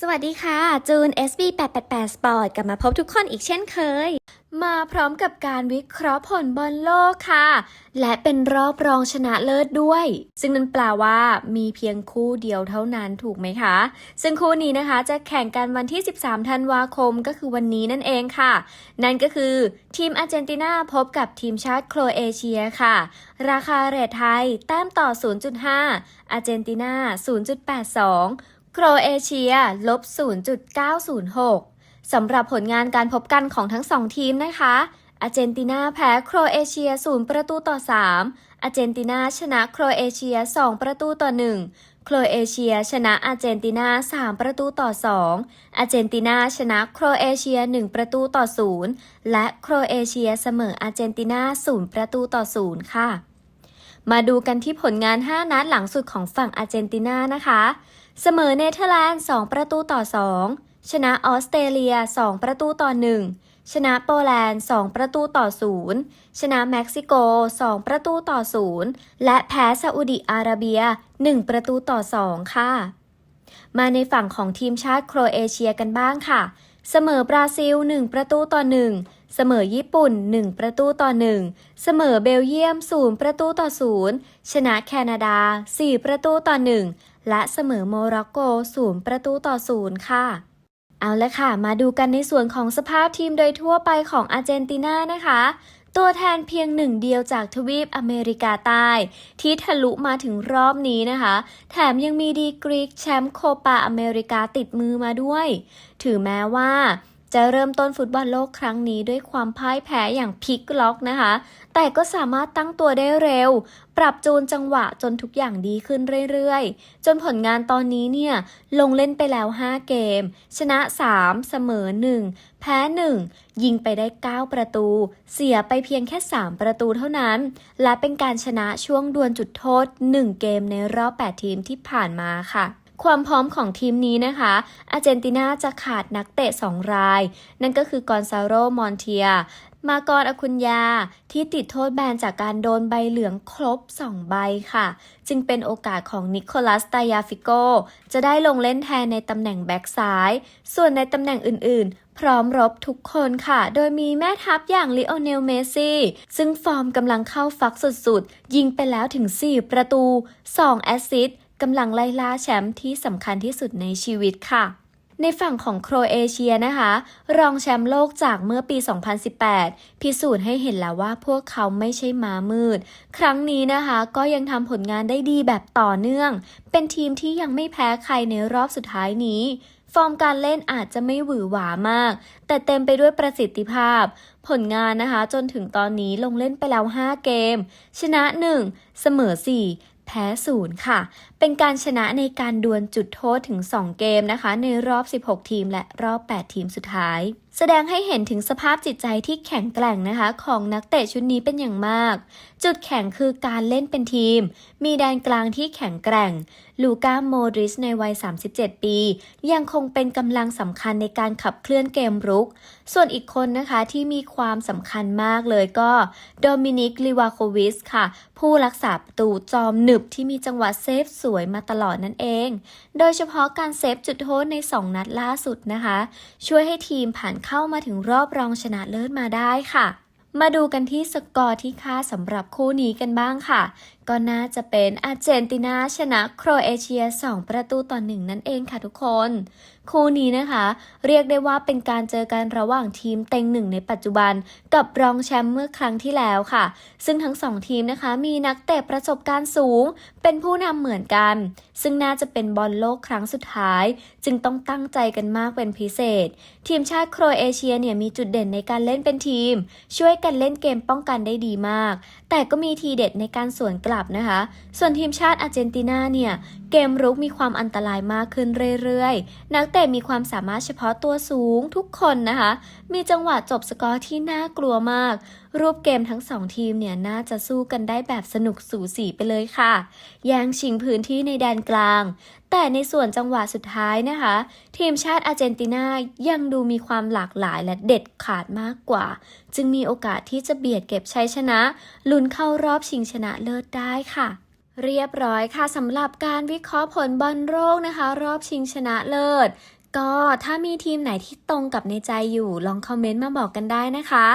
สวัสดีค่ะ จูน SB888 Sport กลับมาพบทุกคนอีกเช่นเคย มาพร้อมกับการวิเคราะห์ผลบอลโลกค่ะ และเป็นรอบรองชนะเลิศด้วย ซึ่งนั่นแปลว่ามีเพียงคู่เดียวเท่านั้นถูกไหมคะ ซึ่งคู่นี้นะคะจะแข่งกันวันที่ 13 ธันวาคมก็คือวันนี้นั่นเองค่ะ นั่นก็คือทีมอาร์เจนตินาพบกับทีมชาติโครเอเชียค่ะ ราคาเรทไทยแต้มต่อ 0.5 อาร์เจนตินา 0.82 โครเอเชียลบ 0.906 สำหรับผลงานการพบกันของทั้งสองทีมนะคะอาร์เจนตินาแพ้โครเอเชีย 0 ประตูต่อ 3อาร์เจนตินาชนะโครเอเชีย 2 ประตูต่อ 1 โครเอเชียชนะอาร์เจนตินา 3 ประตูต่อ 2อาร์เจนตินาชนะโครเอเชีย 1 ประตูต่อ 0 และโครเอเชียเสมออาร์เจนตินา 0 ประตูต่อ 0 ค่ะ มาดูกันที่ผลงาน 5 นัดหลังสุดของฝั่งอาร์เจนตินานะคะ เสมอเนเธอร์แลนด์ 2 ประตูต่อ 2 ชนะออสเตรเลีย 2 ประตูต่อ 1 ชนะโปแลนด์ 2 ประตูต่อ 0 ชนะเม็กซิโก 2 ประตูต่อ 0 และแพ้ซาอุดิอาระเบีย 1 ประตูต่อ 2 ค่ะ มาในฝั่งของทีมชาติโครเอเชียกันบ้างค่ะ เสมอบราซิล 1 ประตูต่อ 1เสมอญี่ปุ่น 1 ประตูต่อ 1 เสมอเบลเยียม 0 ประตูต่อ 0 ชนะแคนาดา 4 ประตูต่อ 1 และเสมอโมร็อกโก0ประตูต่อศูนย์ค่ะ เอาละค่ะ มาดูกันในส่วนของสภาพทีมโดยทั่วไปของอาร์เจนตินานะคะตัวแทนเพียงหนึ่งเดียวจากทวีปอเมริกาใต้ ที่ทะลุมาถึงรอบนี้นะคะ แถมยังมีดีกรีแชมป์โคปาอเมริกาติดมือมาด้วย ถือแม้ว่า จะเริ่มต้นฟุตบอลโลกครั้งนี้ด้วยความพ่ายแพ้อย่างพลิกล็อกนะคะ แต่ก็สามารถตั้งตัวได้เร็ว ปรับจูนจังหวะจนทุกอย่างดีขึ้นเรื่อยๆ จนผลงานตอนนี้เนี่ยลงเล่นไปแล้ว 5 เกม ชนะ 3 เสมอ 1 แพ้ 1 ยิงไปได้ 9 ประตู เสียไปเพียงแค่ 3 ประตูเท่านั้น และเป็นการชนะช่วงดวลจุดโทษ 1 เกมในรอบ 8 ทีมที่ผ่านมาค่ะ ความพร้อมของทีมนี้นะคะ อาร์เจนตินาจะขาดนักเตะ 2 ราย นั่นก็คือกอนซาโร มอนเทีย มากรอคุญญา ที่ติดโทษแบนจากการโดนใบเหลืองครบ 2 ใบค่ะ จึงเป็นโอกาสของนิโคลัส ตายาฟิโก จะได้ลงเล่นแทนในตำแหน่งแบ็กซ้าย ส่วนในตำแหน่งอื่นๆพร้อมรบทุกคนค่ะ โดยมีแม่ทัพอย่างลิโอเนล เมซี่ ซึ่งฟอร์มกำลังเข้าฟักสุดๆ ยิงไปแล้วถึง 4 ประตู 2 แอสซิสต์ กำลังไล่ล่าแชมป์ที่สำคัญที่สุดในชีวิตค่ะในฝั่งของโครเอเชียนะคะ รองแชมป์โลกจากเมื่อปี 2018 พิสูจน์ให้เห็นแล้วว่าพวกเขาไม่ใช่ม้ามืด ครั้งนี้นะคะก็ยังทำผลงานได้ดีแบบต่อเนื่อง เป็นทีมที่ยังไม่แพ้ใครในรอบสุดท้ายนี้ ฟอร์มการเล่นอาจจะไม่หวือหวามาก แต่เต็มไปด้วยประสิทธิภาพ ผลงานนะคะจนถึงตอนนี้ลงเล่นไปแล้ว 5 เกม ชนะ 1 เสมอ 4 พ้ศูนย์ค่ะ เป็นการชนะในการดวลจุดโทษถึง 2 เกมนะคะ ในรอบ 16 ทีมและรอบ 8 ทีมสุดท้าย แสดงให้เห็นถึงสภาพจิตใจที่แข็งแกร่งนะคะของนักเตะชุดนี้เป็นอย่างมาก จุดแข็งคือการเล่นเป็นทีม มีแดนกลางที่แข็งแกร่ง ลูก้าโมดริสในวัย 37 ปี ยังคงเป็นกำลังสำคัญในการขับเคลื่อนเกมรุก ส่วนอีกคนนะคะที่มีความสำคัญมากเลยก็โดมินิก ลิวาโควิสค่ะ ผู้รักษาประตูจอมหนึบที่มีจังหวะเซฟสวยมาตลอดนั่นเอง โดยเฉพาะการเซฟจุดโทษใน 2 นัดล่าสุดนะคะ ช่วยให้ทีมผ่านเข้ามาถึงรอบรองชนะเลิศมาได้ค่ะ มาดูกันที่สกอร์ที่ค่าสำหรับคู่นี้กันบ้างค่ะก็น่าจะเป็นอาร์เจนตินาชนะโครเอเชีย 2 ประตูต่อ1นั่นเองค่ะทุกคน คู่นี้นะคะ เรียกได้ว่าเป็นการเจอกันระหว่างทีมเต็งหนึ่งในปัจจุบัน กับรองแชมป์เมื่อครั้งที่แล้วค่ะ ซึ่งทั้งสองทีมนะคะ มีนักเตะประสบการณ์สูง เป็นผู้นำเหมือนกัน ซึ่งน่าจะเป็นบอลโลกครั้งสุดท้าย จึงต้องตั้งใจกันมากเป็นพิเศษ ทีมชาติโครเอเชียเนี่ยมีจุดเด่นในการเล่นเป็นทีม ช่วยกันเล่นเกมป้องกันได้ดีมาก แต่ก็มีทีเด็ดในการสวนกลับนะคะ ส่วนทีมชาติอาร์เจนตินาเนี่ยเกมรุกมีความอันตรายมากขึ้นเรื่อยๆ นักเตะมีความสามารถเฉพาะตัวสูงทุกคนนะคะ มีจังหวะจบสกอร์ที่น่ากลัวมาก รูปเกมทั้งสองทีมเนี่ยน่าจะสู้กันได้แบบสนุกสูสีไปเลยค่ะแย่งชิงพื้นที่ในแดนกลาง แต่ในส่วนจังหวะสุดท้ายนะคะ ทีมชาติอาร์เจนตินายังดูมีความหลากหลายและเด็ดขาดมากกว่า จึงมีโอกาสที่จะเบียดเก็บชัยชนะ ลุ้นเข้ารอบชิงชนะเลิศได้ค่ะเรียบร้อยค่ะสำหรับการวิเคราะห์ผลบอลโลกนะคะ รอบชิงชนะเลิศ ก็ถ้ามีทีมไหนที่ตรงกับในใจอยู่ ลองคอมเมนต์มาบอกกันได้นะคะ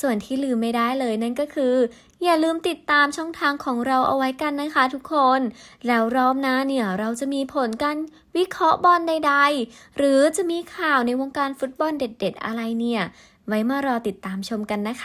ส่วนที่ลืมไม่ได้เลยนั่นก็คือ อย่าลืมติดตามช่องทางของเราเอาไว้กันนะคะทุกคน แล้วรอบหน้าเนี่ยเราจะมีผลการวิเคราะห์บอลใดๆ หรือจะมีข่าวในวงการฟุตบอลเด็ด ๆ อะไรเนี่ย ไว้มารอติดตามชมกันนะคะ